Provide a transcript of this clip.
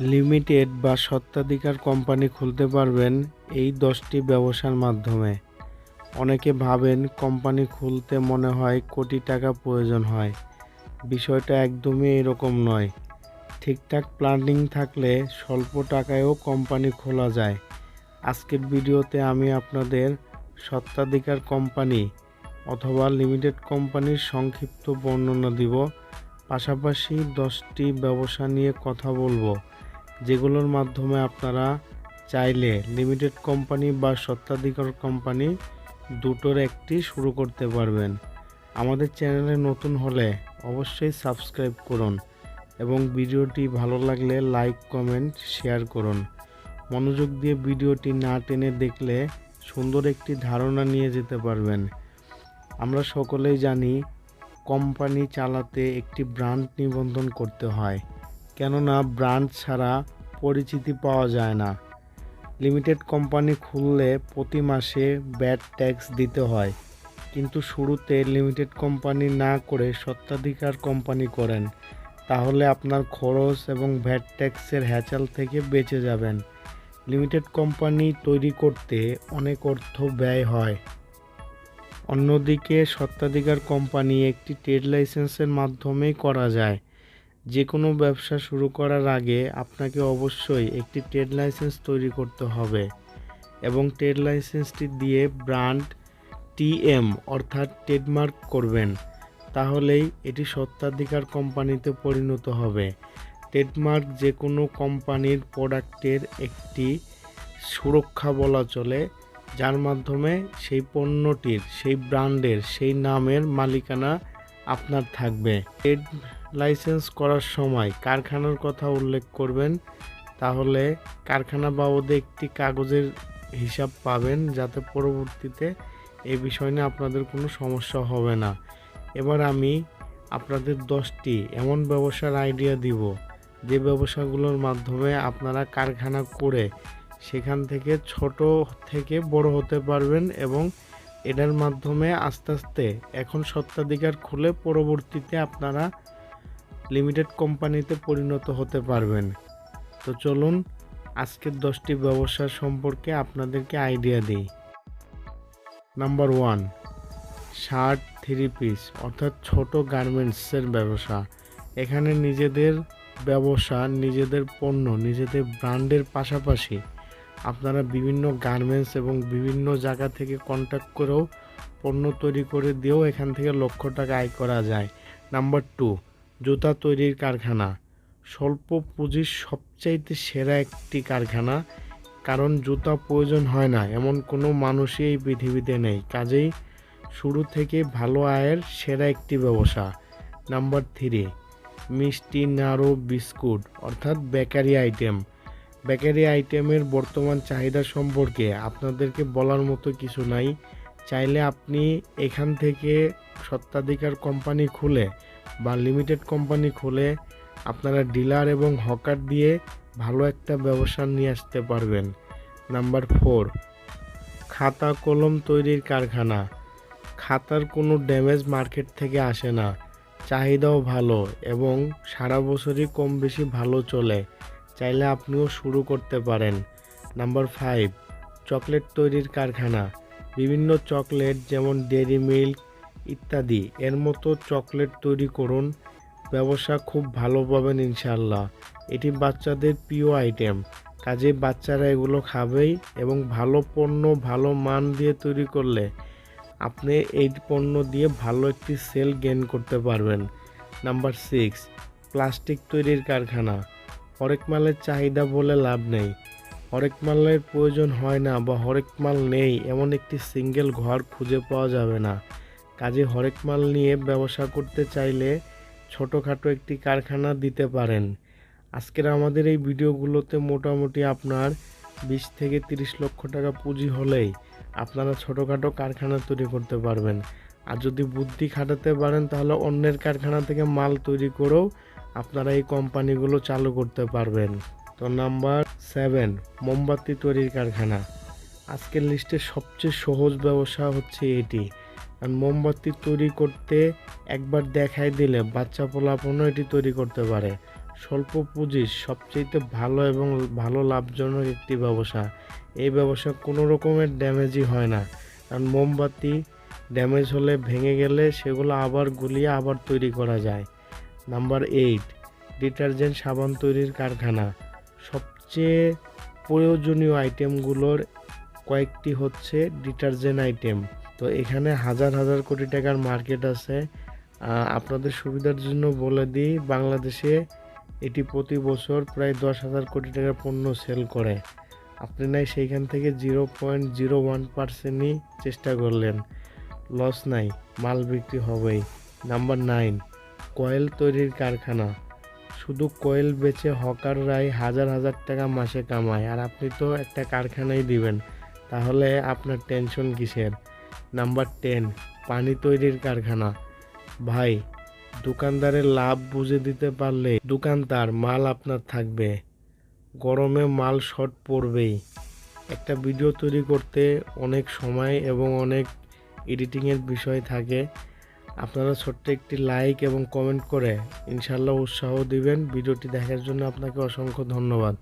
Limited বা স্বত্বাধিকার company খুলতে পারবেন এই দশটি ব্যবসার মাধ্যমে। অনেকে ভাবেন কোম্পানি খুলতে মনে হয় কোটি টাকা প্রয়োজন হয়। বিষয়টা একদমই এরকম নয়। ঠিকঠাক প্ল্যানিং থাকলে স্বল্প টাকায়ও কোম্পানি খোলা যায়। আজকের ভিডিওতে আমি আপনাদের স্বত্বাধিকার কোম্পানি অথবা লিমিটেড কোম্পানির সংক্ষিপ্ত বর্ণনা দিব। পাশাপাশি দশটি ব্যবসা নিয়ে কথা বলব। যেগুলোর মাধ্যমে আপনারা চাইলে লিমিটেড কোম্পানি বা স্বত্বাধিকার কোম্পানি দুটোর একটি শুরু করতে পারবেন। আমাদের চ্যানেলে নতুন হলে অবশ্যই সাবস্ক্রাইব করুন এবং ভিডিওটি ভালো লাগলে লাইক কমেন্ট শেয়ার করুন। মনোযোগ দিয়ে ভিডিওটি না টেনে দেখলে সুন্দর একটি ধারণা নিয়ে যেতে পারবেন। আমরা সকলেই জানি কোম্পানি চালাতে একটি ব্র্যান্ড নিবন্ধন করতে হয়। কেননা ব্র্যান্ড ছাড়া পরিচিতি পাওয়া যায় না। লিমিটেড কোম্পানি খুললে প্রতি মাসে ব্যাট ট্যাক্স দিতে হয়। কিন্তু শুরুতে লিমিটেড কোম্পানি না করে স্বত্বাধিকার কোম্পানি করেন, তাহলে আপনার খরচ এবং ভ্যাট ট্যাক্সের হ্যাচাল থেকে বেঁচে যাবেন। লিমিটেড কোম্পানি তৈরি করতে অনেক অর্থ ব্যয় হয়। অন্যদিকে স্বত্বাধিকার কোম্পানি একটি ট্রেড লাইসেন্সের মাধ্যমেই করা যায়। যে কোনো ব্যবসা শুরু করার আগে আপনাকে অবশ্যই একটি ট্রেড লাইসেন্স তৈরি করতে হবে এবং ট্রেড লাইসেন্সটি দিয়ে ব্র্যান্ড টিএম অর্থাৎ ট্রেডমার্ক করবেন। তাহলেই এটি স্বত্বাধিকার কোম্পানিতে পরিণত হবে। ট্রেডমার্ক যে কোনো কোম্পানির প্রোডাক্টের একটি সুরক্ষা বলা চলে, যার মাধ্যমে সেই পণ্যটির, সেই ব্র্যান্ডের, সেই নামের মালিকানা আপনার থাকবে। ট্রেড লাইসেন্স করার সময় কারখানার কথা উল্লেখ করবেন, তাহলে কারখানা বাবদে একটি কাগজের হিসাব পাবেন যাতে পরবর্তীতে এই বিষয় নিয়ে আপনাদের কোনো সমস্যা হবে না। এবার আমি আপনাদের দশটি এমন ব্যবসার আইডিয়া দিব, যে ব্যবসাগুলোর মাধ্যমে আপনারা কারখানা করে সেখান থেকে ছোট থেকে বড় হতে পারবেন এবং এটার মাধ্যমে আস্তে আস্তে এখন স্বত্বাধিকার খুলে পরবর্তীতে আপনারা লিমিটেড কোম্পানিতে পরিণত হতে পারবেন। তো চলুন, আজকের দশটি ব্যবসা সম্পর্কে আপনাদেরকে আইডিয়া দিই। Number one shirt three piece অর্থাৎ ছোট গার্মেন্টসের ব্যবসা। এখানে নিজেদের ব্যবসা, নিজেদের পণ্য, নিজেদের ব্র্যান্ডের পাশাপাশি আপনারা বিভিন্ন গার্মেন্টস এবং বিভিন্ন জায়গা থেকে কন্ট্যাক্ট করেও পণ্য তৈরি করে দিয়েও এখান থেকে লক্ষ টাকা আয় করা যায়। নাম্বার টু জুতা তৈরির কারখানা। স্বল্প পুঁজির সবচাইতে সেরা একটি কারখানা, কারণ জুতা প্রয়োজন হয় না, এমন কোনো মানুষই এই পৃথিবীতে নেই। কাজেই শুরু থেকে ভালো আয়ের সেরা একটি ব্যবসা। নাম্বার থ্রি, মিষ্টি নাড়ু বিস্কুট, অর্থাৎ বেকারি আইটেম। বেকারি আইটেমের বর্তমান চাহিদা সম্পর্কে আপনাদেরকে বলার মতো কিছু নাই। চাইলে আপনি এখান থেকে স্বত্বাধিকার কোম্পানি খুলে বা লিমিটেড কোম্পানি খুলে আপনারা ডিলার এবং হকার দিয়ে ভালো একটা ব্যবসা নিয়ে আসতে পারবেন। নাম্বার ফোর খাতা কলম তৈরির কারখানা। খাতার কোনো ড্যামেজ মার্কেট থেকে আসে না। চাহিদাও ভালো এবং সারা বছরই কম বেশি ভালো চলে। চাইলে আপনিও শুরু করতে পারেন। নাম্বার ফাইভ চকলেট তৈরির কারখানা। বিভিন্ন চকলেট যেমন ডেরি মিল্ক ইত্যাদি। এর মতো চকলেট তৈরি করুন। ব্যবসা খুব ভালো পাবেন ইনশাল্লাহ এটি বাচ্চাদের প্রিয় আইটেম। কাজে বাচ্চারা এগুলো খাবেই এবং ভালো পণ্য, ভালো মান দিয়ে তৈরি করলে আপনি এই পণ্য দিয়ে ভালো একটি সেল গেন করতে পারবেন। নাম্বার সিক্স, প্লাস্টিক তৈরির কারখানা। হরেক মালের চাহিদা বলে লাভ নেই। হরেক মালের প্রয়োজন হয় না বা হরেক মাল নেই, এমন একটি সিঙ্গেল ঘর খুঁজে পাওয়া যাবে না। কাজে হরেক মাল নিয়ে ব্যবসা করতে চাইলে ছোটোখাটো একটি কারখানা দিতে পারেন। আজকের আমাদের এই ভিডিওগুলোতে মোটামুটি আপনার বিশ থেকে তিরিশ লক্ষ টাকা পুঁজি হলেই আপনারা ছোটোখাটো কারখানা তৈরি করতে পারবেন। আর যদি বুদ্ধি খাটাতে পারেন, তাহলে অন্যের কারখানা থেকে মাল তৈরি করেও আপনারা এই কোম্পানিগুলো চালু করতে পারবেন। তো নাম্বার সেভেন, মোমবাতি তৈরির কারখানা। আজকের লিস্টে সবচেয়ে সহজ ব্যবসা হচ্ছে এটি। কারণ মোমবাতি তৈরি করতে একবার দেখাই দিলে বাচ্চা পোলাপনও এটি তৈরি করতে পারে। স্বল্প পুঁজির সবচেয়ে ভালো এবং ভালো লাভজনক একটি ব্যবসা। এই ব্যবসা কোনো রকমের ড্যামেজই হয় না। কারণ মোমবাতি ড্যামেজ হলে ভেঙে গেলে সেগুলো আবার গুলিয়ে আবার তৈরি করা যায়। নাম্বার এইট, ডিটারজেন্ট সাবান তৈরির কারখানা। সবচেয়ে প্রয়োজনীয় আইটেমগুলোর কয়েকটি হচ্ছে ডিটারজেন্ট আইটেম। তো এখানে হাজার হাজার কোটি টাকার মার্কেট আছে। আপনাদের সুবিধার জন্য বলে দিই, বাংলাদেশে এটি প্রতি বছর প্রায় দশ হাজার কোটি টাকার পণ্য সেল করে। আপনি নাই সেইখান থেকে জিরো পয়েন্ট জিরো ওয়ান পার্সেন্টই চেষ্টা করলেন। লস নাই, মাল বিক্রি হবেই। নাম্বার নাইন, কয়েল তৈরির কারখানা। শুধু কয়েল বেচে হকাররাই হাজার হাজার টাকা মাসে কামায়, আর আপনি তো একটা কারখানাই দিবেন। তাহলে আপনার টেনশন কিসের? নাম্বার টেন, পানি তৈরির কারখানা। ভাই, দোকানদারের লাভ বুঝে দিতে পারলে দোকানদার মাল আপনার থাকবে। গরমে মাল শর্ট পড়বেই। একটা ভিডিও তৈরি করতে অনেক সময় এবং অনেক এডিটিংয়ের বিষয় থাকে। আপনারা ছোট্ট একটি লাইক এবং কমেন্ট করে ইনশাল্লাহ উৎসাহ দিবেন। ভিডিওটি দেখার জন্য আপনাকে অসংখ্য ধন্যবাদ।